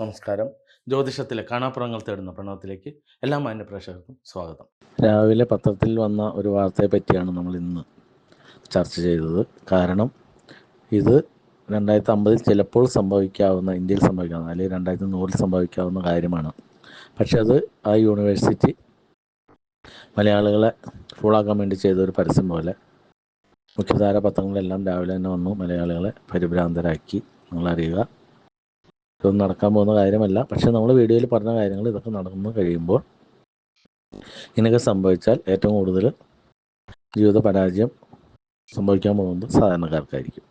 നമസ്കാരം. ജ്യോതിഷത്തിലെ കാണാപ്പുറങ്ങൾ തേടുന്ന പ്രണവത്തിലേക്ക് എല്ലാ മാന്യ പ്രേക്ഷകർക്കും സ്വാഗതം. രാവിലെ പത്രത്തിൽ വന്ന ഒരു വാർത്തയെ പറ്റിയാണ് നമ്മൾ ഇന്ന് ചർച്ച ചെയ്തത്. കാരണം ഇത് രണ്ടായിരത്തി അമ്പതിൽ ചിലപ്പോൾ സംഭവിക്കാവുന്ന ഇന്ത്യയിൽ സംഭവിക്കാവുന്ന അല്ലെങ്കിൽ രണ്ടായിരത്തി നൂറിൽ സംഭവിക്കാവുന്ന കാര്യമാണ്. പക്ഷെ അത് ആ യൂണിവേഴ്സിറ്റി മലയാളികളെ ഫുള്ളാക്കാൻ വേണ്ടി ചെയ്ത ഒരു പരസ്യം പോലെ മുഖ്യധാര പത്രങ്ങളെല്ലാം രാവിലെ തന്നെ വന്നു മലയാളികളെ പരിഭ്രാന്തരാക്കി. നിങ്ങളറിയുക ഇതൊന്നും നടക്കാൻ പോകുന്ന കാര്യമല്ല. പക്ഷെ നമ്മൾ വീഡിയോയിൽ പറഞ്ഞ കാര്യങ്ങൾ ഇതൊക്കെ നടന്നു കഴിയുമ്പോൾ ഇങ്ങനെയൊക്കെ സംഭവിച്ചാൽ ഏറ്റവും കൂടുതൽ ജീവിത പരാജയം സംഭവിക്കാൻ പോകുന്നത് സാധാരണക്കാർക്കായിരിക്കും.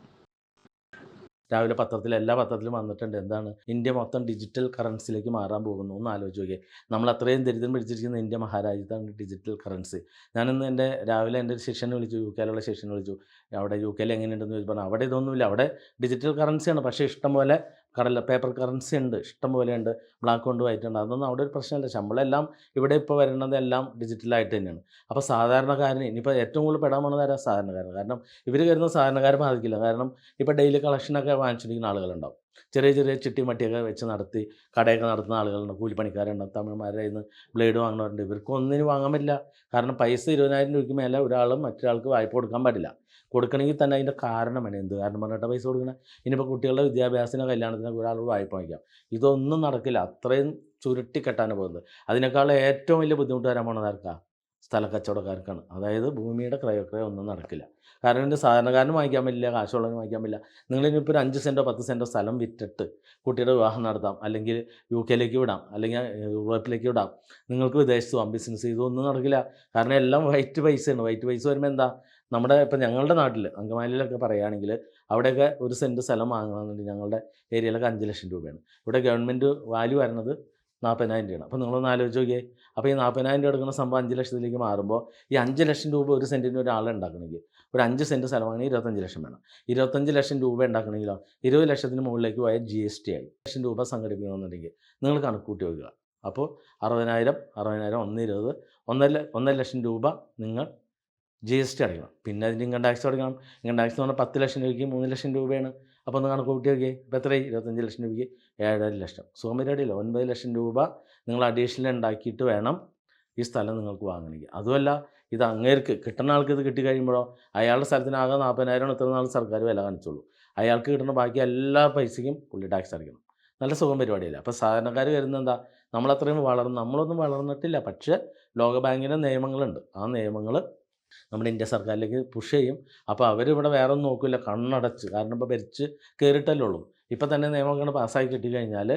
രാവിലെ പത്രത്തിൽ എല്ലാ പത്രത്തിലും വന്നിട്ടുണ്ട്. എന്താണ്? ഇന്ത്യ മൊത്തം ഡിജിറ്റൽ കറൻസിയിലേക്ക് മാറാൻ പോകുന്നു. എന്ന് ആലോചിച്ച് നോക്കിയേ. നമ്മൾ അത്രയും ദരിദ്രം പിടിച്ചിരിക്കുന്ന ഇന്ത്യ മഹാരാജ്യത്താണ് ഡിജിറ്റൽ കറൻസി ഞാനിന്ന് എന്റെ രാവിലെ എന്റെ ഒരു ശിഷ്യനെ വിളിച്ചു യു കെയിലുള്ള ശിഷ്യനെ വിളിച്ചു. അവിടെ യു കെയിൽ എങ്ങനെയുണ്ടെന്ന് ചോദിച്ചു പറഞ്ഞു അവിടെ ഇതൊന്നുമില്ല. അവിടെ ഡിജിറ്റൽ കറൻസിയാണ് പക്ഷേ ഇഷ്ടം പോലെ കടല പേപ്പർ കറൻസി ഉണ്ട് ഇഷ്ടം പോലെ ഉണ്ട് ബ്ലാക്ക് കൊണ്ട് വൈറ്റ് ഉണ്ട് അതൊന്നും അവിടെ ഒരു പ്രശ്നമില്ല. ശമ്പളം എല്ലാം ഇവിടെ ഇപ്പോൾ വരുന്നത് എല്ലാം ഡിജിറ്റലായിട്ട് തന്നെയാണ്. അപ്പോൾ സാധാരണക്കാരന് ഇനിയിപ്പോൾ ഏറ്റവും കൂടുതൽ പെടാൻ പോകുന്നത് ആരാ? സാധാരണക്കാരൻ കാരണം ഇവർ വരുന്ന സാധാരണക്കാരെ ബാധിക്കില്ല. കാരണം ഇപ്പോൾ ഡെയിലി കളക്ഷനൊക്കെ വാങ്ങിച്ചിരിക്കുന്ന ആളുകളുണ്ടാവും. ചെറിയ ചെറിയ ചിട്ടി മട്ടിയൊക്കെ വെച്ച് നടത്തി കടയൊക്കെ നടത്തുന്ന ആളുകളുണ്ട്. കൂലിപ്പണിക്കാരുണ്ട്. തമിഴ്മാരുടെ ഇന്ന് ബ്ലേഡ് വാങ്ങുന്നവരുണ്ട് ഇവർക്ക് ഒന്നിനും വാങ്ങാൻ പറ്റില്ല. കാരണം പൈസ ഇരുപതിനായിരം രൂപയ്ക്ക് മേലെ ഒരാളും മറ്റൊരാൾക്ക് വായ്പ കൊടുക്കാൻ പാടില്ല. കൊടുക്കണമെങ്കിൽ തന്നെ അതിന്റെ കാരണം വേണം. എന്ത് കാരണം പറഞ്ഞിട്ട് പൈസ കൊടുക്കണം? ഇനിയിപ്പോൾ കുട്ടികളുടെ വിദ്യാഭ്യാസത്തിനോ കല്യാണത്തിനോ ഒരാളോട് വായ്പ വാങ്ങിക്കാം. ഇതൊന്നും നടക്കില്ല. അത്രയും ചുരുട്ടിക്കെട്ടാണ് പോകുന്നത്. അതിനേക്കാൾ ഏറ്റവും വലിയ ബുദ്ധിമുട്ട് വരാൻ പോണത് ആർക്കാ? സ്ഥല കച്ചവടക്കാർക്കാണ് അതായത് ഭൂമിയുടെ ക്രയോക്രയം ഒന്നും നടക്കില്ല. കാരണം ഇതിന്റെ സാധാരണക്കാരന് വാങ്ങിക്കാൻ പറ്റില്ല കാശുള്ളവന് വാങ്ങിക്കാൻ പറ്റില്ല. നിങ്ങളിനിപ്പോൾ ഒരു അഞ്ച് സെന്റോ പത്ത് സെന്റോ സ്ഥലം വിറ്റിട്ട് കുട്ടിയുടെ വിവാഹം നടത്താം. അല്ലെങ്കിൽ യു കെയിലേക്ക് വിടാം. അല്ലെങ്കിൽ യൂറോപ്പിലേക്ക് വിടാം. നിങ്ങൾക്ക് വിദേശത്ത് പോകാം. ബിസിനസ് ഇതൊന്നും നടക്കില്ല. കാരണം എല്ലാം വൈറ്റ് പൈസയാണ്. വൈറ്റ് പൈസ വരുമ്പോൾ എന്താ? നമ്മുടെ ഇപ്പം ഞങ്ങളുടെ നാട്ടിൽ അങ്കമാലിയിലൊക്കെ പറയുകയാണെങ്കിൽ അവിടെയൊക്കെ ഒരു സെന്റ് സ്ഥലം വാങ്ങണമെന്നുണ്ടെങ്കിൽ ഞങ്ങളുടെ ഏരിയയിലൊക്കെ അഞ്ച് ലക്ഷം രൂപയാണ്. ഇവിടെ ഗവൺമെന്റ് വാല്യൂ വരുന്നത് നാൽപ്പതിനായിരം രൂപയാണ്. അപ്പോൾ നിങ്ങളൊന്ന് ആലോചിച്ച് നോക്കിയേ. അപ്പോൾ ഈ നാൽപ്പതിനായിരം രൂപ എടുക്കുന്ന സംഭവം അഞ്ച് ലക്ഷത്തിലേക്ക് മാറുമ്പോൾ ഈ അഞ്ച് ലക്ഷം രൂപ ഒരു സെന്റിന് ഒരാളെ ഉണ്ടാക്കണമെങ്കിൽ ഒരു അഞ്ച് സെന്റ് സ്ഥലമാണെങ്കിൽ ഇരുപത്തഞ്ച് ലക്ഷം വേണം. ഇരുപത്തഞ്ച് ലക്ഷം രൂപ ഉണ്ടാക്കണമെങ്കിലോ ഇരുപത് ലക്ഷത്തിന് മുകളിലേക്ക് പോയാൽ ജി എസ് ടി ആയി. ലക്ഷം രൂപ സംഘടിപ്പിക്കണമെന്നുണ്ടെങ്കിൽ നിങ്ങൾ കണക്കൂട്ടി വെക്കുക അപ്പോൾ അറുപതിനായിരം അറുപതിനായിരം ഒന്ന് ഇരുപത് ഒന്നര ഒന്നര ലക്ഷം രൂപ നിങ്ങൾ ജി എസ് ടി അടയ്ക്കണം പിന്നെ അതിന്റെ ഇൻകം ടാക്സ് അടയ്ക്കണം ഇൻകം ടാക്സ് എന്ന് പറഞ്ഞാൽ പത്ത് ലക്ഷം രൂപയ്ക്ക് മൂന്ന് ലക്ഷം രൂപയാണ്. അപ്പോൾ ഒന്ന് കണക്ക് കൂട്ടി നോക്കിയേ. ഇപ്പോൾ എത്രയായി? ഇരുപത്തഞ്ച് ലക്ഷം രൂപയ്ക്ക് ഏഴര ലക്ഷം. സുഖമരിയാടിയില്ല ഒൻപത് ലക്ഷം രൂപ നിങ്ങൾ അഡീഷണൽ ഉണ്ടാക്കിയിട്ട് വേണം ഈ സ്ഥലം നിങ്ങൾക്ക് വാങ്ങണമെങ്കിൽ. അതുമല്ല ഇത് അങ്ങേർക്ക് കിട്ടുന്ന ആൾക്ക് ഇത് കിട്ടിക്കഴിയുമ്പോഴോ അയാളുടെ സ്ഥലത്തിനാകെ നാൽപ്പതിനായിരം ഇത്ര നാൾ സർക്കാർ വില കാണിച്ചുള്ളൂ. അയാൾക്ക് കിട്ടുന്ന ബാക്കി എല്ലാ പൈസയ്ക്കും പുള്ളി ടാക്സ് അടയ്ക്കണം. നല്ല സുഖം പരിപാടിയല്ല അപ്പോൾ സാധാരണക്കാർ വരുന്നത് എന്താ? നമ്മളത്രയും വളർന്ന് നമ്മളൊന്നും വളർന്നിട്ടില്ല. പക്ഷേ ലോകബാങ്കിന്റെ നിയമങ്ങളുണ്ട്. ആ നിയമങ്ങൾ നമ്മുടെ ഇന്ത്യ സർക്കാരിലേക്ക് പുഷ് ചെയ്യും. അപ്പോൾ അവരിവിടെ വേറെ ഒന്നും നോക്കില്ല കണ്ണടച്ച്. കാരണം ഇപ്പോൾ ഭരിച്ച് കയറിയിട്ടല്ലേ ഉള്ളൂ. ഇപ്പോൾ തന്നെ നിയമങ്ങൾ പാസ്സായി കിട്ടിക്കഴിഞ്ഞാൽ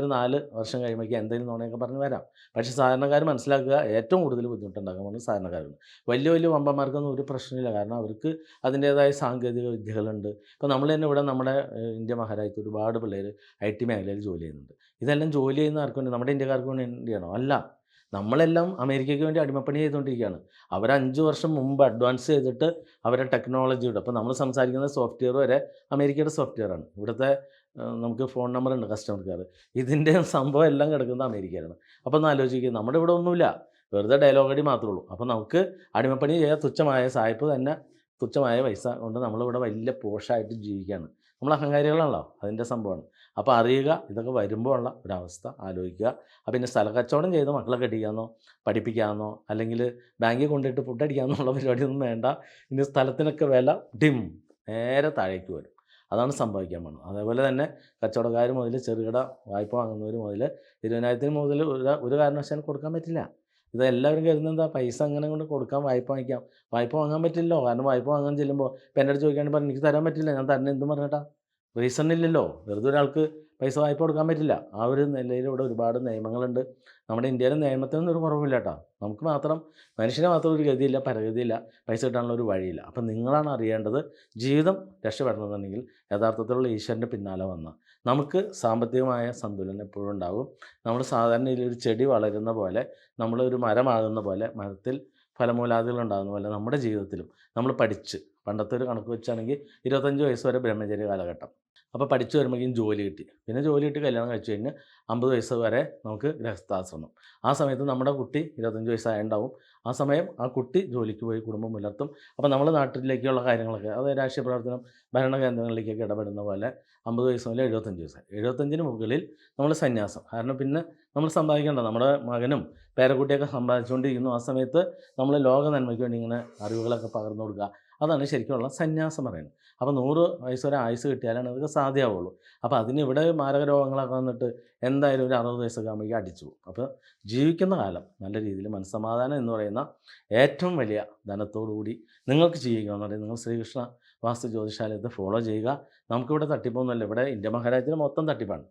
ഒരു നാല് വർഷം കഴിയുമ്പോഴേക്കും എന്തെങ്കിലും നോണയൊക്കെ പറഞ്ഞ് വരാം. പക്ഷേ സാധാരണക്കാർ മനസ്സിലാക്കുക ഏറ്റവും കൂടുതൽ ബുദ്ധിമുട്ടുണ്ടാക്കുന്നത് സാധാരണക്കാരാണ്. വലിയ വലിയ വമ്പന്മാർക്കൊന്നും ഒരു പ്രശ്നമില്ല കാരണം അവർക്ക് അതിന്റേതായ സാങ്കേതിക വിദ്യകളുണ്ട്. ഇപ്പോൾ നമ്മൾ തന്നെ ഇവിടെ നമ്മുടെ ഇന്ത്യ മഹാരാജ്യത്ത് ഒരുപാട് പിള്ളേർ ഐ ടി മേഖലയിൽ ജോലി ചെയ്യുന്നുണ്ട്. ഇതെല്ലാം ജോലി ചെയ്യുന്ന ആർക്ക് നമ്മുടെ ഇന്ത്യക്കാർക്ക് വേണ്ടിയാണോ? അല്ല. നമ്മളെല്ലാം അമേരിക്കയ്ക്ക് വേണ്ടി അടിമപ്പണി ചെയ്തുകൊണ്ടിരിക്കുകയാണ്. അവർ അഞ്ച് വർഷം മുമ്പ് അഡ്വാൻസ് ചെയ്തിട്ട് അവരുടെ ടെക്നോളജിയുടെ അപ്പോൾ നമ്മൾ സംസാരിക്കുന്ന സോഫ്റ്റ്വെയർ വരെ അമേരിക്കയുടെ സോഫ്റ്റ്വെയർ ആണ്. ഇവിടുത്തെ നമുക്ക് ഫോൺ നമ്പർ ഉണ്ട് കസ്റ്റമർ കെയർ ഇതിന്റെ സംഭവം എല്ലാം കിടക്കുന്നത് അമേരിക്കയിലാണ്. അപ്പോൾ ഒന്ന് ആലോചിക്കുക നമ്മുടെ ഇവിടെ ഒന്നുമില്ല. വെറുതെ ഡയലോഗ് അടി മാത്രമേ ഉള്ളൂ. അപ്പോൾ നമുക്ക് അടിമപ്പണി ചെയ്യാൻ തുച്ഛമായ സായിപ്പ് തന്നെ തുച്ഛമായ പൈസ കൊണ്ട് നമ്മളിവിടെ വലിയ പോഷായിട്ട് ജീവിക്കുകയാണ്. നമ്മൾ അഹങ്കാരികളാണല്ലോ അതിന്റെ സംഭവമാണ്. അപ്പോൾ അറിയുക ഇതൊക്കെ വരുമ്പോൾ ഉള്ള ഒരവസ്ഥ ആലോചിക്കുക. അപ്പോൾ പിന്നെ സ്ഥല കച്ചവടം ചെയ്ത് മക്കളെ കെട്ടിക്കാമെന്നോ പഠിപ്പിക്കാമെന്നോ അല്ലെങ്കിൽ ബാങ്കിൽ കൊണ്ടിട്ട് ഫുഡ് അടിക്കാമെന്നുള്ള പരിപാടിയൊന്നും വേണ്ട. ഇനി സ്ഥലത്തിനൊക്കെ വില ഡിം നേരെ താഴേക്ക് വരും. അതാണ് സംഭവിക്കാൻ പോകുന്നത്. അതേപോലെ തന്നെ കച്ചവടക്കാർ മുതൽ ചെറുകിട വായ്പ വാങ്ങുന്നവർ മുതൽ ഇരുപതിനായിരത്തിന് മുതൽ ഒരു ഒരു കാരണവശാലും കൊടുക്കാൻ പറ്റില്ല. ഇത് എല്ലാവരും കരുതുന്നത് എന്താ? പൈസ അങ്ങനെ കൊണ്ട് കൊടുക്കാൻ വായ്പ വാങ്ങിക്കാം. വായ്പ വാങ്ങാൻ പറ്റില്ലല്ലോ. കാരണം വായ്പ വാങ്ങാൻ ചെല്ലുമ്പോൾ ഇപ്പം എന്റെ അടുത്ത് ചോദിക്കുകയാണെങ്കിൽ പറഞ്ഞു എനിക്ക് തരാൻ പറ്റില്ല. ഞാൻ തന്നെ എന്തും പറഞ്ഞേട്ടാ? റീസൺ ഇല്ലല്ലോ വെറുതെ ഒരാൾക്ക് പൈസ വായ്പ കൊടുക്കാൻ പറ്റില്ല. ആ ഒരു നിലയിൽ ഇവിടെ ഒരുപാട് നിയമങ്ങളുണ്ട്. നമ്മുടെ ഇന്ത്യയിലെ നിയമത്തിനൊന്നും ഒരു കുറവില്ല കേട്ടോ നമുക്ക് മാത്രം മനുഷ്യന് മാത്രം ഒരു ഗതിയില്ല പരഗതിയില്ല പൈസ കിട്ടാനുള്ള ഒരു വഴിയില്ല. അപ്പം നിങ്ങളാണ് അറിയേണ്ടത് ജീവിതം രക്ഷപ്പെടണമെന്നുണ്ടെങ്കിൽ യഥാർത്ഥത്തിലുള്ള ഈശ്വരന്റെ പിന്നാലെ വന്ന. നമുക്ക് സാമ്പത്തികമായ സന്തുലനം എപ്പോഴും ഉണ്ടാകും. നമ്മൾ സാധാരണ ഒരു ചെടി വളരുന്ന പോലെ നമ്മളൊരു മരമാകുന്ന പോലെ മരത്തിൽ ഫലമൂലാദികൾ ഉണ്ടാകുന്ന പോലെ നമ്മുടെ ജീവിതത്തിലും നമ്മൾ പഠിച്ച് പണ്ടത്തെ ഒരു കണക്ക് വെച്ചാണെങ്കിൽ ഇരുപത്തഞ്ച് വയസ്സ് വരെ ബ്രഹ്മചര്യ കാലഘട്ടം. അപ്പോൾ പഠിച്ചു വരുമ്പോഴേക്കും ജോലി കിട്ടി. പിന്നെ ജോലി കിട്ടി കല്യാണം കഴിച്ചു കഴിഞ്ഞ് അമ്പത് വയസ്സ് വരെ നമുക്ക് ഗൃഹസ്ഥാശ്രമം. ആ സമയത്ത് നമ്മുടെ കുട്ടി ഇരുപത്തഞ്ച് വയസ്സായുണ്ടാവും. ആ സമയം ആ കുട്ടി ജോലിക്ക് പോയി കുടുംബം പുലർത്തും. അപ്പോൾ നമ്മൾ നാട്ടിലേക്കുള്ള കാര്യങ്ങളൊക്കെ അത് രാഷ്ട്രീയ പ്രവർത്തനം ഭരണകേന്ദ്രങ്ങളിലേക്കൊക്കെ ഇടപെടുന്ന പോലെ അമ്പത് വയസ്സ് മുതൽ എഴുപത്തഞ്ച് വയസ്സ്. എഴുപത്തഞ്ചിന് മുകളിൽ നമ്മൾ സന്യാസം. കാരണം പിന്നെ നമ്മൾ സമ്പാദിക്കേണ്ട നമ്മുടെ മകനും പേരക്കുട്ടിയൊക്കെ സമ്പാദിച്ചുകൊണ്ടിരിക്കുന്നു. ആ സമയത്ത് നമ്മൾ ലോക നന്മയ്ക്ക് വേണ്ടി ഇങ്ങനെ അറിവുകളൊക്കെ പകർന്നു കൊടുക്കുക. അതാണ് ശരിക്കുമുള്ള സന്യാസം പറയുന്നത്. അപ്പോൾ നൂറ് വയസ്സ് വരെ ആയുസ് കിട്ടിയാലാണ് അതൊക്കെ സാധ്യമാവുള്ളൂ അപ്പോൾ അതിന് ഇവിടെ മാരക രോഗങ്ങളൊക്കെ വന്നിട്ട് എന്തായാലും ഒരു അറുപത് വയസ്സൊക്കെ ആകുമ്പോഴേക്കും അടിച്ചു അപ്പോൾ ജീവിക്കുന്ന കാലം നല്ല രീതിയിൽ മനസ്സമാധാനം എന്ന് പറയുന്ന ഏറ്റവും വലിയ ധനത്തോടുകൂടി നിങ്ങൾക്ക് ചെയ്യുക എന്ന് പറയുന്നത് നിങ്ങൾ ശ്രീകൃഷ്ണ വാസ്തു ജ്യോതിശാലയത്തെ ഫോളോ ചെയ്യുക. നമുക്കിവിടെ തട്ടിപ്പൊന്നുമല്ല. ഇവിടെ ഇന്ത്യ മഹാരാജ്യത്തിൽ മൊത്തം തട്ടിപ്പാണ്.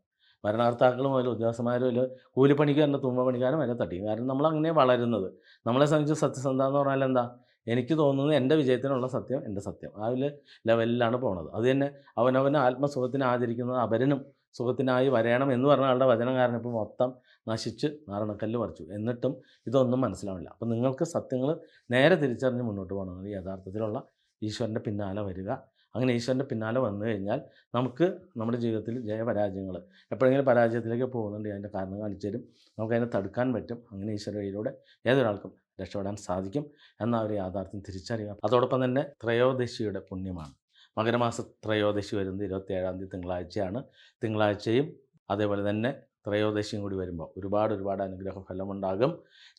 ഭരണകർത്താക്കളും അതിൽ ഉദ്യോഗസ്ഥന്മാരും അതിൽ കൂലിപ്പണിക്കാരന്റെ തുമ്പ പണിക്കാരും വരെ തട്ടിക്കും കാരണം നമ്മൾ അങ്ങനെ വളരുന്നത്. നമ്മളെ സംബന്ധിച്ച് സത്യസന്ധ എന്ന് പറഞ്ഞാൽ എന്താ? എനിക്ക് തോന്നുന്നത് എന്റെ വിജയത്തിനുള്ള സത്യം എന്റെ സത്യം. ആ ഒരു ലെവലിലാണ് പോണത്. അത് തന്നെ അവനവൻ ആത്മസുഖത്തിന് ആചരിക്കുന്നത് അപരനും സുഖത്തിനായി വരയണം എന്ന് പറഞ്ഞ ആളുടെ വചനം കാരണം ഇപ്പോൾ മൊത്തം നശിച്ച് നാരണക്കല്ല് പറിച്ചു എന്നിട്ടും ഇതൊന്നും മനസ്സിലാവില്ല അപ്പം നിങ്ങൾക്ക് സത്യങ്ങൾ നേരെ തിരിച്ചറിഞ്ഞ് മുന്നോട്ട് പോകണമെങ്കിൽ യഥാർത്ഥത്തിലുള്ള ഈശ്വരന്റെ പിന്നാലെ വരിക. അങ്ങനെ ഈശ്വരന്റെ പിന്നാലെ വന്നു കഴിഞ്ഞാൽ നമുക്ക് നമ്മുടെ ജീവിതത്തിൽ ജയപരാജയങ്ങൾ എപ്പോഴെങ്കിലും പരാജയത്തിലേക്ക് പോകുന്നുണ്ടെങ്കിൽ അതിന്റെ കാരണം കാണിച്ചു തരും. നമുക്കതിനെ തടുക്കാൻ പറ്റും. അങ്ങനെ ഈശ്വരയിലൂടെ ഏതൊരാൾക്കും രക്ഷപ്പെടാൻ സാധിക്കും എന്ന ഒരു യാഥാർത്ഥ്യം തിരിച്ചറിയുക അതോടൊപ്പം തന്നെ ത്രയോദശിയുടെ പുണ്യമാണ്. മകരമാസ ത്രയോദശി വരുന്നത് ഇരുപത്തിയേഴാം തീയതി തിങ്കളാഴ്ചയാണ്. തിങ്കളാഴ്ചയും അതേപോലെ തന്നെ ത്രയോദശിയും കൂടി വരുമ്പോൾ ഒരുപാട് ഒരുപാട് അനുഗ്രഹ ഫലമുണ്ടാകും.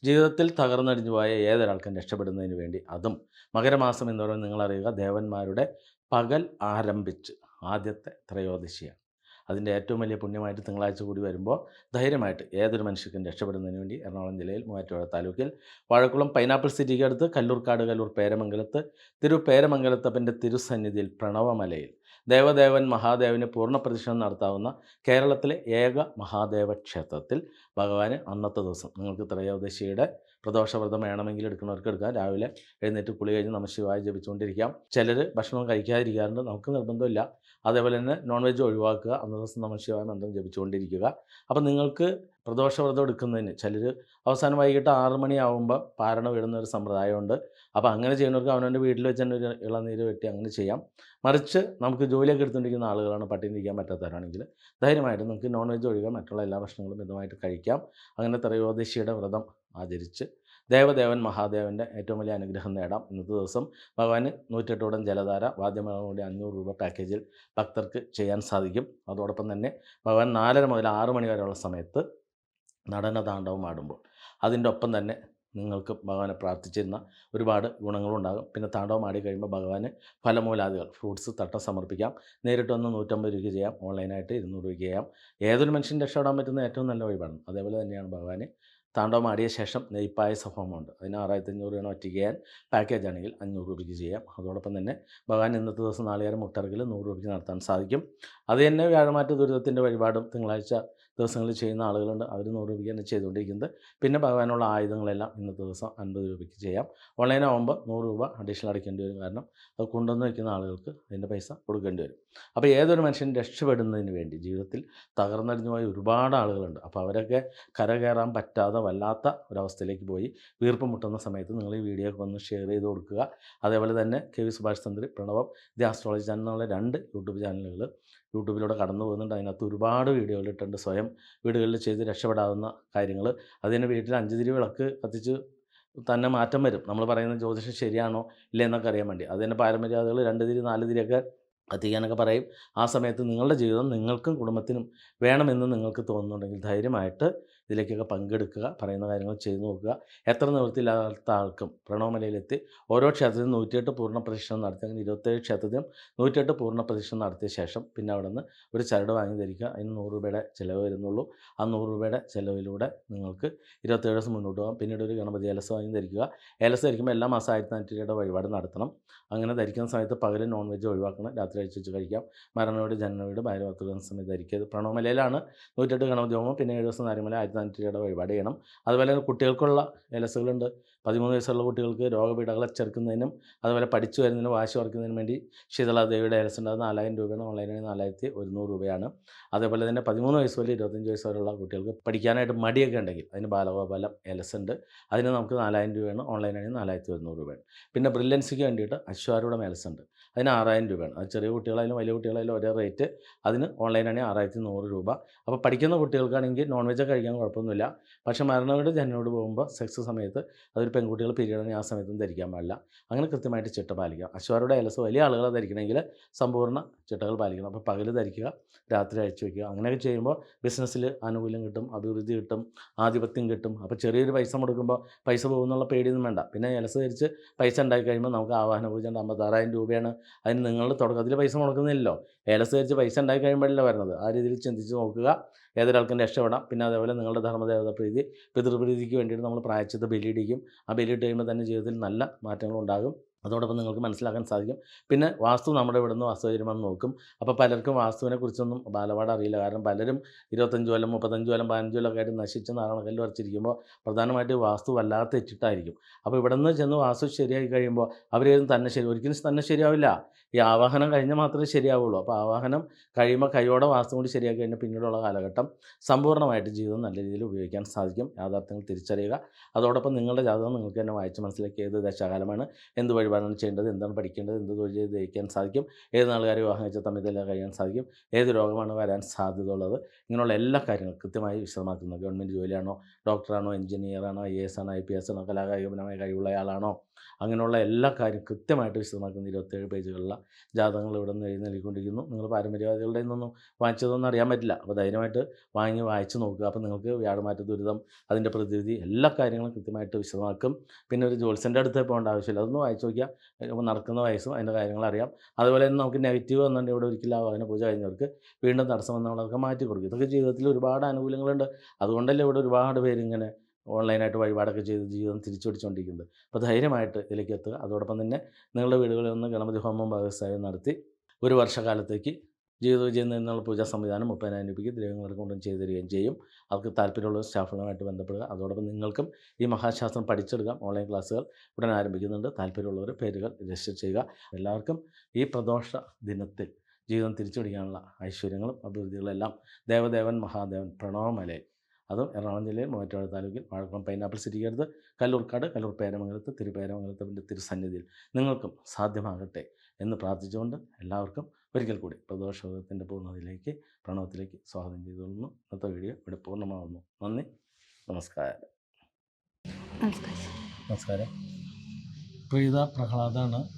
ജീവിതത്തിൽ തകർന്നടിഞ്ഞു പോയ ഏതൊരാൾക്കും രക്ഷപ്പെടുന്നതിന് വേണ്ടി അതും മകരമാസം എന്ന് പറയുന്നത് നിങ്ങളറിയുക ദേവന്മാരുടെ പകൽ ആരംഭിച്ച് ആദ്യത്തെ ത്രയോദശിയാണ്. അതിന്റെ ഏറ്റവും വലിയ പുണ്യമായിട്ട് തിങ്കളാഴ്ച കൂടി വരുമ്പോൾ ധൈര്യമായിട്ട് ഏതൊരു മനുഷ്യർക്കും രക്ഷപ്പെടുന്നതിന് വേണ്ടി എറണാകുളം ജില്ലയിൽ മൂവാറ്റുപുഴ താലൂക്കിൽ വാഴക്കുളം പൈനാപ്പിൾ സിറ്റിക്ക് അടുത്ത് കല്ലൂർക്കാട് കല്ലൂർ പേരമംഗലത്ത് തിരു പേരമംഗലത്തപ്പന്റെ തിരുസന്നിധിയിൽ പ്രണവമലയിൽ ദേവദേവൻ മഹാദേവന് പൂർണ പ്രദക്ഷിണം നടത്താവുന്ന കേരളത്തിലെ ഏക മഹാദേവ ക്ഷേത്രത്തിൽ ഭഗവാന് അന്നത്തെ ദിവസം നിങ്ങൾക്ക് ത്രയോദശിയുടെ പ്രദോഷവ്രതം വേണമെങ്കിൽ എടുക്കുന്നവർക്ക് എടുക്കാം. രാവിലെ എഴുന്നേറ്റ് കുളി കഴിഞ്ഞ് നമ്മൾ ശിവായി ജപിച്ചുകൊണ്ടിരിക്കാം. ചിലർ ഭക്ഷണം കഴിക്കാതിരിക്കാറുണ്ട്. നമുക്ക് നിർബന്ധമില്ല. അതേപോലെ തന്നെ നോൺ വെജ് ഒഴിവാക്കുക അന്ന ദിവസം നമ്മൾ ശിവായ മന്ത്രം ജപിച്ചുകൊണ്ടിരിക്കുക. അപ്പം നിങ്ങൾക്ക് പ്രദോഷ വ്രതം എടുക്കുന്നതിന് ചിലർ അവസാനം വൈകിട്ട് ആറ് മണിയാവുമ്പോൾ പാരണ വിടുന്ന ഒരു സമ്പ്രദായമുണ്ട്. അപ്പോൾ അങ്ങനെ ചെയ്യുന്നവർക്ക് അവനവന്റെ വീട്ടിൽ വെച്ച് തന്നെ ഒരു ഇളനീര് വെട്ടി അങ്ങനെ ചെയ്യാം. മറിച്ച് നമുക്ക് ജോലിയൊക്കെ എടുത്തുകൊണ്ടിരിക്കുന്ന ആളുകളാണ് പട്ടിണിരിക്കാൻ പറ്റാത്തവരാണെങ്കിൽ ധൈര്യമായിട്ട് നിങ്ങൾക്ക് നോൺ വെജ് ഒഴികെ മറ്റുള്ള എല്ലാ ഭക്ഷണങ്ങളും മിതമായിട്ട് കഴിക്കാം. അങ്ങനെ ത്രയോദശിയുടെ വ്രതം ആചരിച്ച് ദേവദേവൻ മഹാദേവന്റെ ഏറ്റവും വലിയ അനുഗ്രഹം നേടാം ഇന്നത്തെ ദിവസം. ഭഗവാന് നൂറ്റെട്ടോടം ജലധാര വാദ്യമേളങ്ങളുടെ അഞ്ഞൂറ് രൂപ പാക്കേജിൽ ഭക്തർക്ക് ചെയ്യാൻ സാധിക്കും. അതോടൊപ്പം തന്നെ ഭഗവാൻ നാലര മുതൽ ആറ് മണി വരെയുള്ള സമയത്ത് നടന താണ്ഡവം ആടുമ്പോൾ അതിന്റെ ഒപ്പം തന്നെ നിങ്ങൾക്ക് ഭഗവാനെ പ്രാർത്ഥിച്ചിരുന്ന ഒരുപാട് ഗുണങ്ങളുണ്ടാകും പിന്നെ താണ്ഡവം ആടി കഴിയുമ്പോൾ ഭഗവാന് ഫലമൂലാദികൾ ഫ്രൂട്ട്സ് തട്ടം സമർപ്പിക്കാം. നേരിട്ട് വന്ന് നൂറ്റമ്പത് രൂപയ്ക്ക് ചെയ്യാം. ഓൺലൈനായിട്ട് ഇരുന്നൂറ് രൂപയ്ക്ക് ചെയ്യാം. ഏതൊരു മനുഷ്യൻ രക്ഷപ്പെടാൻ പറ്റുന്ന ഏറ്റവും നല്ല വഴിപാടാണ്. അതേപോലെ തന്നെയാണ് ഭഗവാന് താണ്ഡവം ആടിയ ശേഷം നെയ്പ്പായസ ഹോമമുണ്ട് അതിന് ആറായിരത്തി അഞ്ഞൂറ് രൂപയാണ് ഒറ്റയ്ക്ക് ചെയ്യാൻ പാക്കേജ് ആണെങ്കിൽ അഞ്ഞൂറ് രൂപയ്ക്ക് ചെയ്യാം. അതോടൊപ്പം തന്നെ ഭഗവാൻ ഇന്നത്തെ ദിവസം നാളികേരം മുട്ടറകിൽ നൂറ് രൂപയ്ക്ക് നടത്താൻ സാധിക്കും. അത് തന്നെ വ്യാഴമാറ്റ ദുരിതത്തിന്റെ വഴിപാടും തിങ്കളാഴ്ച ദിവസങ്ങളിൽ ചെയ്യുന്ന ആളുകളുണ്ട്. അവർ നൂറ് തന്നെ ചെയ്തുകൊണ്ടിരിക്കുന്നത്. പിന്നെ ഭഗവാനുള്ള ആയുധങ്ങളെല്ലാം ഇന്നത്തെ ദിവസം അൻപത് രൂപയ്ക്ക് ചെയ്യാം. ഓൺലൈൻ ആകുമ്പോൾ നൂറ് രൂപ അഡീഷണൽ അടയ്ക്കേണ്ടി വരും. കാരണം അത് കൊണ്ടുവന്ന് വയ്ക്കുന്ന ആളുകൾക്ക് അതിന്റെ പൈസ കൊടുക്കേണ്ടി വരും. അപ്പോൾ ഏതൊരു മനുഷ്യൻ രക്ഷപ്പെടുന്നതിന് വേണ്ടി ജീവിതത്തിൽ തകർന്നടിഞ്ഞു പോയ ഒരുപാട് ആളുകളുണ്ട്. അപ്പോൾ അവരൊക്കെ കരകയറാൻ പറ്റാതെ വല്ലാത്ത ഒരവസ്ഥയിലേക്ക് പോയി വീർപ്പ് മുട്ടുന്ന സമയത്ത് നിങ്ങൾ ഈ വീഡിയോ ഒക്കെ ഒന്ന് ഷെയർ ചെയ്ത് കൊടുക്കുക. അതേപോലെ തന്നെ കെ വി സുഭാഷ് തന്ത്രി പ്രണവം ദി ആസ്ട്രോളജി ചാനൽ എന്നുള്ള രണ്ട് യൂട്യൂബ് ചാനലുകൾ യൂട്യൂബിലൂടെ കടന്നു പോകുന്നുണ്ട് അതിനകത്ത് ഒരുപാട് വീഡിയോകൾ ഇട്ടുണ്ട് സ്വയം വീടുകളിൽ ചെയ്ത് രക്ഷപ്പെടാവുന്ന കാര്യങ്ങൾ അതിന് വീട്ടിൽ അഞ്ച് തിരി വിളക്ക് കത്തിച്ച് തന്നെ മാറ്റം വരും. നമ്മൾ പറയുന്ന ജ്യോതിഷം ശരിയാണോ ഇല്ല എന്നൊക്കെ അറിയാൻ വേണ്ടി. അത് തന്നെ പാരമ്പര്യാദികൾ രണ്ട് തിരി നാല് തിരിയൊക്കെ കത്തിക്കാനൊക്കെ പറയും. ആ സമയത്ത് നിങ്ങളുടെ ജീവിതം നിങ്ങൾക്കും കുടുംബത്തിനും വേണമെന്ന് നിങ്ങൾക്ക് തോന്നുന്നുണ്ടെങ്കിൽ ധൈര്യമായിട്ട് ഇതിലേക്കൊക്കെ പങ്കെടുക്കുക പറയുന്ന കാര്യങ്ങൾ ചെയ്തു നോക്കുക. എത്ര നിവൃത്തിയില്ലാത്ത ആൾക്കും പ്രണവമലയിലെത്തി ഓരോ ക്ഷേത്രത്തിലും നൂറ്റിയെട്ട് പൂർണ പ്രദക്ഷിണം നടത്തി അങ്ങനെ ഇരുപത്തേഴ് ക്ഷേത്രത്തിലും നൂറ്റിയെട്ട് പൂർണ പ്രദക്ഷിണം നടത്തിയ ശേഷം പിന്നെ അവിടെ നിന്ന് ഒരു ചരട് വാങ്ങി ധരിക്കുക. അതിന് നൂറ് രൂപയുടെ ചിലവ് വരുന്നുള്ളൂ. ആ നൂറ് രൂപയുടെ ചിലവിലൂടെ നിങ്ങൾക്ക് ഇരുപത്തേഴ് ദിവസം മുന്നോട്ട് പോകാം. പിന്നീട് ഒരു ഗണപതി ഏലസ് വാങ്ങി ധരിക്കുക. ഏലസ് ധരിക്കുമ്പോൾ എല്ലാ മാസം ആയിരത്തി നാനൂറ്റി രൂപയുടെ വഴിപാട് നടത്തണം. അങ്ങനെ ധരിക്കുന്ന സമയത്ത് പകൽ നോൺ വെജ് ഒഴിവാക്കണം. രാത്രി വെച്ച് കഴിക്കാം. മരണവീട് ജനനവീട് ഭാര്യവർത്തുന്ന സമയത്ത് ധരിക്കരുത് പ്രണവമലയിലാണ്. നൂറ്റെട്ട് ഗണപതി ഹോമം പിന്നെ ഏഴ് ദിവസം നാരുമല ആയിരത്തി നാനൂറ്റി രൂപയുടെ വഴിപാട് ചെയ്യണം. അതുപോലെ കുട്ടികൾക്കുള്ള എലസുകളുണ്ട് പതിമൂന്ന് വയസ്സുള്ള കുട്ടികൾക്ക് രോഗപീഠകളെ ചെറുക്കുന്നതിനും അതുപോലെ പഠിച്ചു വരുന്നതിനും വാശി വർക്കുന്നതിനും വേണ്ടി ശീതളാദേവിയുടെ എലസുണ്ട് അത് നാലായിരം രൂപയാണ്. ഓൺലൈനായി നാലായിരത്തി ഒരുന്നൂറ് രൂപയാണ്. അതേപോലെ തന്നെ പതിമൂന്ന് വയസ്സ് മുതൽ ഇരുപത്തഞ്ച് വയസ്സ് വരെയുള്ള കുട്ടികൾക്ക് പഠിക്കാനായിട്ട് മടിയൊക്കെ ഉണ്ടെങ്കിൽ അതിന് ബാലഗോപാലം എലസുണ്ട് അതിന് നമുക്ക് നാലായിരം രൂപയാണ്. ഓൺലൈനായി നാലായിരത്തി ഒരുന്നൂറ് രൂപയാണ്. പിന്നെ ബ്രില്യൻസിക്ക് വേണ്ടിയിട്ട് അശ്വാരൂഢം എലസുണ്ട് അതിന് ആറായിരം രൂപയാണ്. അത് ചെറിയ കുട്ടികളായാലും വലിയ കുട്ടികളായാലും ഒരേ റേറ്റ് അതിന് ഓൺലൈനാണെങ്കിൽ ആറായിരത്തി നൂറ് രൂപ. അപ്പോൾ പഠിക്കുന്ന കുട്ടികൾക്കാണെങ്കിൽ നോൺ വെജ് കഴിക്കാൻ കുഴപ്പമൊന്നുമില്ല. പക്ഷെ മരണവീട് ജനനോട് പോകുമ്പോൾ സെക്സ് സമയത്ത് അതൊരു പെൺകുട്ടികൾ പീരീഡാണെങ്കിൽ ആ സമയത്തും ധരിക്കാൻ പാടില്ല. അങ്ങനെ കൃത്യമായിട്ട് ചിട്ട പാലിക്കുക. അശ്വാരുടെ ഏലസ് വലിയ ആളുകളെ ധരിക്കണമെങ്കിൽ സമ്പൂർണ ചിട്ടകൾ പാലിക്കണം. അപ്പോൾ പകൽ ധരിക്കുക രാത്രി അയച്ചു വയ്ക്കുക അങ്ങനെയൊക്കെ ചെയ്യുമ്പോൾ ബിസിനസ്സിൽ ആനുകൂല്യം കിട്ടും അഭിവൃദ്ധി കിട്ടും ആധിപത്യം കിട്ടും. അപ്പോൾ ചെറിയൊരു പൈസ മുടക്കുമ്പോൾ പൈസ പോകുന്നുള്ള പേടിയൊന്നും വേണ്ട. പിന്നെ ഏലസ് ധരിച്ച് പൈസ ഉണ്ടാക്കി കഴിയുമ്പോൾ നമുക്ക് ആവാഹന പൂജ അമ്പത്താറായിരം രൂപയാണ്. അതിന് നിങ്ങൾ തുടക്കത്തിൽ പൈസ മുടക്കുന്നില്ലല്ലോ. ഏലസ് പൈസ ഉണ്ടായി കഴിയുമ്പോഴല്ല വരുന്നത്. ആ രീതിയിൽ ചിന്തിച്ച് നോക്കുക. ഏതൊരാൾക്കും രക്ഷപ്പെടാം. പിന്നെ അതേപോലെ നിങ്ങളുടെ ധർമ്മദേവത പ്രീതി പിതൃപ്രീതിക്ക് വേണ്ടിയിട്ട് നമ്മൾ പ്രായച്ചിത്ത ബലിയിടിക്കും. ആ ബലിയിട്ട് കഴിയുമ്പോൾ തന്നെ ജീവിതത്തിൽ നല്ല മാറ്റങ്ങൾ ഉണ്ടാകും അതോടൊപ്പം നിങ്ങൾക്ക് മനസ്സിലാക്കാൻ സാധിക്കും. പിന്നെ വാസ്തു നമ്മുടെ ഇവിടുന്ന് വാസ്തുചര്യമെന്ന് നോക്കും. അപ്പോൾ പലർക്കും വാസ്തുവിനെ കുറിച്ചൊന്നും ബാലപാട് അറിയില്ല. കാരണം പലരും ഇരുപത്തഞ്ച് കൊല്ലം മുപ്പത്തഞ്ച് കൊല്ലം പതിനഞ്ച് കൊല്ലമൊക്കെ ആയിട്ട് നശിച്ച് നാരായണക്കല്ല് വരച്ചിരിക്കുമ്പോൾ പ്രധാനമായിട്ട് വാസ്തു വല്ലാത്ത തെറ്റിട്ടായിരിക്കും. അപ്പോൾ ഇവിടെ നിന്ന് ചെന്ന് വാസ്തു ശരിയായി കഴിയുമ്പോൾ അവരേതും തന്നെ ശരി ഒരിക്കലും തന്നെ ശരിയാവില്ല. ഈ ആവാഹനം കഴിഞ്ഞാൽ മാത്രമേ ശരിയാവുള്ളൂ. അപ്പോൾ ആവാഹനം കഴിയുമ്പോൾ കൈയോടെ വാസ്തു കൂടി ശരിയാക്കി കഴിഞ്ഞാൽ പിന്നീടുള്ള കാലഘട്ടം സമ്പൂർണമായിട്ട് ജീവിതം നല്ല രീതിയിൽ ഉപയോഗിക്കാൻ സാധിക്കും. യാഥാർത്ഥ്യങ്ങൾ തിരിച്ചറിയുക. അതോടൊപ്പം നിങ്ങളുടെ ജാതകം നിങ്ങൾക്ക് തന്നെ വായിച്ച് മനസ്സിലാക്കി ഏത് ദശാകാലമാണ് എന്ത് വഴിപാടാണ് ചെയ്യേണ്ടത് എന്താണ് പഠിക്കേണ്ടത് എന്ത് തൊഴിൽ ചെയ്ത് ജയിക്കാൻ സാധിക്കും ഏത് നാളുകാരെ വിവാഹം വെച്ച തമ്മിലെല്ലാം കഴിയാൻ സാധിക്കും ഏത് രോഗമാണ് വരാൻ സാധ്യത ഉള്ളത് ഇങ്ങനെയുള്ള എല്ലാ കാര്യങ്ങളും കൃത്യമായി വിശദമാക്കുന്നത് ഗവൺമെന്റ് ജോലിയാണോ ഡോക്ടറാണോ എഞ്ചിനീയറാണോ ഐ എസ് ആണോ ഐ പി എസ് ആണോ കലാകായികപരമായ കഴിവുള്ള ആളാണോ അങ്ങനെയുള്ള എല്ലാ കാര്യം കൃത്യമായിട്ട് വിശദമാക്കുന്ന ഇരുപത്തേഴ് പേജുകളുള്ള ജാതകങ്ങൾ ഇവിടെ നിന്ന് എഴുതി നൽകിക്കൊണ്ടിരിക്കുന്നു. നിങ്ങൾ പാരമ്പര്യവാദികളുടെ നിന്നൊന്നും വാങ്ങിച്ചതൊന്നും അറിയാൻ പറ്റില്ല. അപ്പോൾ ധൈര്യമായിട്ട് വാങ്ങി വായിച്ച് നോക്കുക. അപ്പോൾ നിങ്ങൾക്ക് വ്യാഴമാറ്റ ദുരിതം അതിന്റെ പ്രതിവിധി എല്ലാ കാര്യങ്ങളും കൃത്യമായിട്ട് വിശദമാക്കും. പിന്നെ ഒരു ജോത്സ്യന്റെ അടുത്ത് പോകേണ്ട ആവശ്യമില്ല. അതൊന്ന് വായിച്ച് നോക്കിയാൽ നടക്കുന്ന വയസ്സും അതിന്റെ കാര്യങ്ങൾ അറിയാം. അതുപോലെ തന്നെ നമുക്ക് നെഗറ്റീവ് വന്നിട്ട് ഇവിടെ ഒരിക്കലും വാഹന പൂജ കഴിഞ്ഞവർക്ക് വീണ്ടും തടസ്സം വന്നവളൊക്കെ മാറ്റി കൊടുക്കും ഇതൊക്കെ ജീവിതത്തിൽ ഒരുപാട് ആനുകൂല്യങ്ങളുണ്ട്. അതുകൊണ്ടല്ലേ ഇവിടെ ഒരുപാട് പേര് ഇങ്ങനെ ഓൺലൈനായിട്ട് വഴിപാടൊക്കെ ചെയ്ത് ജീവിതം തിരിച്ചുപിടിച്ചുകൊണ്ടിരിക്കുന്നത് അപ്പോൾ ധൈര്യമായിട്ട് ഇതിലേക്ക് എത്തുക. അതോടൊപ്പം തന്നെ നിങ്ങളുടെ വീടുകളിൽ നിന്ന് ഗണപതി ഹോമം ഭാഗസ്ഥായം നടത്തി ഒരു വർഷകാലത്തേക്ക് ജീവിത വിജയം നിന്നുള്ള പൂജാ സംവിധാനം മുപ്പതിനായിരം രൂപയ്ക്ക് ദ്രവ്യങ്ങൾ കൊണ്ടും ചെയ്തു തരികയും ചെയ്യും. അവർക്ക് താല്പര്യമുള്ള സ്റ്റാഫുകളുമായിട്ട് ബന്ധപ്പെടുക. അതോടൊപ്പം നിങ്ങൾക്കും ഈ മഹാശാസ്ത്രം പഠിച്ചെടുക്കാം ഓൺലൈൻ ക്ലാസ്സുകൾ ഉടൻ ആരംഭിക്കുന്നുണ്ട്. താല്പര്യമുള്ളവർ പേരുകൾ രജിസ്റ്റർ ചെയ്യുക. എല്ലാവർക്കും ഈ പ്രദോഷ ദിനത്തിൽ ജീവിതം തിരിച്ചുപിടിക്കാനുള്ള ഐശ്വര്യങ്ങളും അഭിവൃദ്ധികളും എല്ലാം ദേവദേവൻ മഹാദേവൻ പ്രണവമലയിൽ അതും എറണാകുളം ജില്ലയിൽ മൂവാറ്റുപുഴ താലൂക്കിൽ വാഴക്കുളം പൈനാപ്പിൾ സിറ്റിക്കടുത്ത് കല്ലൂർക്കാട് കല്ലൂർ പേരമംഗലത്ത് തിരുപേരമംഗലത്തിന്റെ തിരുസന്നിധിയിൽ. നിങ്ങൾക്കും സാധ്യമാകട്ടെ എന്ന് പ്രാർത്ഥിച്ചുകൊണ്ട് എല്ലാവർക്കും ഒരിക്കൽ കൂടി പ്രദോഷത്തിന്റെ പൂർണതയിലേക്ക് പ്രണവത്തിലേക്ക് സ്വാഗതം ചെയ്തുകൊള്ളുന്നു. ഇന്നത്തെ വീഡിയോ ഇവിടെ പൂർണമാകുന്നു നന്ദി. നമസ്കാരം. നമസ്കാരം. നമസ്കാരം. പ്രീത പ്രഹ്ലാദാണ്.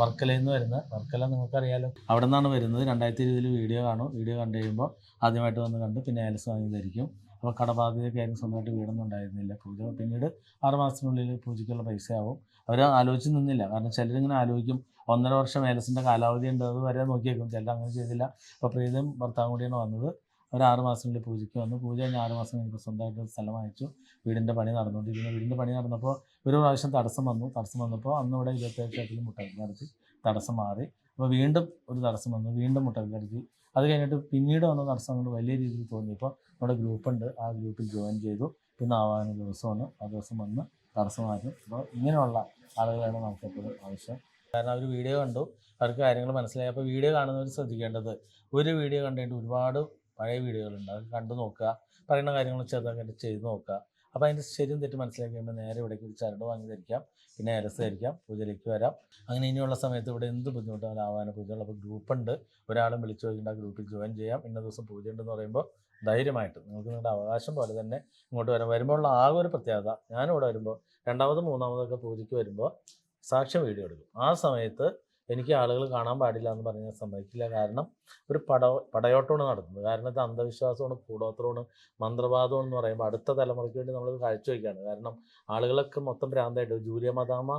വർക്കലയിൽ നിന്ന് വരുന്നത്. വർക്കല നിങ്ങൾക്കറിയാലോ. അവിടെ നിന്നാണ് വരുന്നത്. രണ്ടായിരത്തി ഇരുപതിൽ വീഡിയോ കാണും. വീഡിയോ കണ്ടു കഴിയുമ്പോൾ ആദ്യമായിട്ട് വന്ന് കണ്ട് പിന്നെ ഏലസ് വാങ്ങി ധരിക്കും അപ്പോൾ കടബാധ്യതയൊക്കെ ആയിരുന്നു സ്വന്തമായിട്ട് വീടൊന്നും ഉണ്ടായിരുന്നില്ല. പൂജ പിന്നീട് ആറ് മാസത്തിനുള്ളിൽ പൈസ ആവും അവർ ആലോചിച്ച് നിന്നില്ല. കാരണം ചിലരിങ്ങനെ ആലോചിക്കും ഒന്നര വർഷം ഏലസിന്റെ കാലാവധി ഉണ്ട് അത് വരെ നോക്കിയേക്കും. ചിലർ അങ്ങനെ ചെയ്തില്ല. അപ്പോൾ പ്രീതം ഭർത്താവും കൂടിയാണ് വന്നത്. ഒരു ആറ് മാസത്തിനുള്ളിൽ പൂജയ്ക്ക് വന്നു. പൂജ കഴിഞ്ഞ് ആറ് മാസം കഴിഞ്ഞപ്പോൾ സ്വന്തമായിട്ട് സ്ഥലം വാങ്ങിച്ചു. വീടിന്റെ പണി നടന്നുകൊണ്ടിരിക്കുന്നു. വീടിന്റെ പണി നടന്നപ്പോൾ ഒരു പ്രാവശ്യം തടസ്സം വന്നു. തടസ്സം വന്നപ്പോൾ അന്ന് ഇവിടെ ഇരുപത്തേഴ് ഷട്ടിൽ മുട്ടി തടസ്സം മാറി. അപ്പോൾ വീണ്ടും ഒരു തടസ്സം വന്നു വീണ്ടും മുട്ടക്കടിച്ചു. അത് കഴിഞ്ഞിട്ട് പിന്നീട് വന്ന തടസ്സങ്ങൾ വലിയ രീതിയിൽ തോന്നിയപ്പോൾ നമ്മുടെ ഗ്രൂപ്പുണ്ട് ആ ഗ്രൂപ്പിൽ ജോയിൻ ചെയ്തു. പിന്നെ ആവാന ദിവസമാണ്. ആ ദിവസം വന്ന് തടസ്സം മാറ്റും അപ്പോൾ ഇങ്ങനെയുള്ള ആളുകളാണ് നമുക്ക് എപ്പോഴും ആവശ്യം. കാരണം അവർ വീഡിയോ കണ്ടു. അവർക്ക് കാര്യങ്ങൾ മനസ്സിലായി. അപ്പോൾ വീഡിയോ കാണുന്നവർ ശ്രദ്ധിക്കേണ്ടത് ഒരു വീഡിയോ കണ്ടിട്ട് ഒരുപാട് പഴയ വീഡിയോകളുണ്ട് അത് കണ്ടു നോക്കുക. പറയുന്ന കാര്യങ്ങൾ ചെറുതായിട്ട് ചെയ്ത് നോക്കുക. അപ്പോൾ അതിന്റെ ശരിയും തെറ്റും കഴിയുമ്പോൾ നേരെ ഇവിടേക്ക് ഒരു ചരട് വാങ്ങി ധരിക്കാം പിന്നെ അരസ് ധരിക്കാം പൂജയിലേക്ക് വരാം. അങ്ങനെ ഇനിയുള്ള സമയത്ത് ഇവിടെ എന്ത് ബുദ്ധിമുട്ടാണ് ആവാന പൂജകൾ അപ്പോൾ ഗ്രൂപ്പുണ്ട് ഒരാളും വിളിച്ചു നോക്കിയിട്ട് ആ ഗ്രൂപ്പിൽ ജോയിൻ ചെയ്യാം. ഇന്ന ദിവസം പൂജ ഉണ്ടെന്ന് പറയുമ്പോൾ ധൈര്യമായിട്ട് നിങ്ങൾക്ക് നിങ്ങളുടെ അവകാശം പോലെ തന്നെ ഇങ്ങോട്ട് വരാം. വരുമ്പോഴുള്ള ആകെ ഒരു പ്രത്യേകത ഞാനിവിടെ വരുമ്പോൾ രണ്ടാമതും മൂന്നാമതൊക്കെ പൂജയ്ക്ക് വരുമ്പോൾ സാക്ഷ്യം വീഡിയോ എടുക്കും. ആ സമയത്ത് എനിക്ക് ആളുകൾ കാണാൻ പാടില്ല എന്ന് പറഞ്ഞാൽ സമ്മതിക്കില്ല. കാരണം ഒരു പട പടയോട്ടമാണ് നടത്തുന്നത്. കാരണം ഇത് അന്ധവിശ്വാസമാണ് കൂടോത്രമാണ് മന്ത്രവാദം എന്ന് പറയുമ്പോൾ അടുത്ത തലമുറയ്ക്ക് വേണ്ടി നമ്മൾ കാഴ്ചവെക്കുകയാണ് കാരണം ആളുകളൊക്കെ മൊത്തം ഭ്രാന്തായിട്ട്. ജൂലിയ മദാമ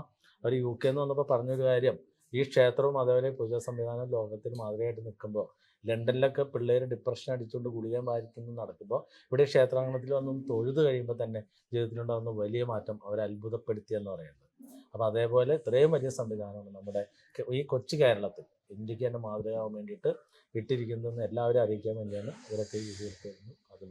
ഒരു യു കെ എന്ന് വന്നപ്പോൾ പറഞ്ഞൊരു കാര്യം. ഈ ക്ഷേത്രവും അതേപോലെ പൂജാ സംവിധാനം ലോകത്തിന് മാതൃകയായിട്ട് നിൽക്കുമ്പോൾ ലണ്ടനിലൊക്കെ പിള്ളേർ ഡിപ്രഷൻ അടിച്ചുകൊണ്ട് ഗുളികയും വാരിത്തുനിന്ന് നടക്കുമ്പോൾ ഇവിടെ ക്ഷേത്രാങ്കണത്തിൽ വന്നും തൊഴുത് കഴിയുമ്പോൾ തന്നെ ജീവിതത്തിലുണ്ടാകുന്ന വലിയ മാറ്റം അവരെ അത്ഭുതപ്പെടുത്തിയെന്ന് പറയുന്നത്. അപ്പോൾ അതേപോലെ ഇത്രയും വലിയ സംവിധാനമാണ് നമ്മുടെ ഈ കൊച്ചു കേരളത്തിൽ ഇന്ത്യയ്ക്ക് തന്നെ മാതൃകയാവാൻ വേണ്ടിയിട്ട് ഇട്ടിരിക്കുന്നതെന്ന് എല്ലാവരും അറിയിക്കാൻ വേണ്ടിയാണ് ഇവരൊക്കെ ഈ തീർത്തിരുന്നു അത്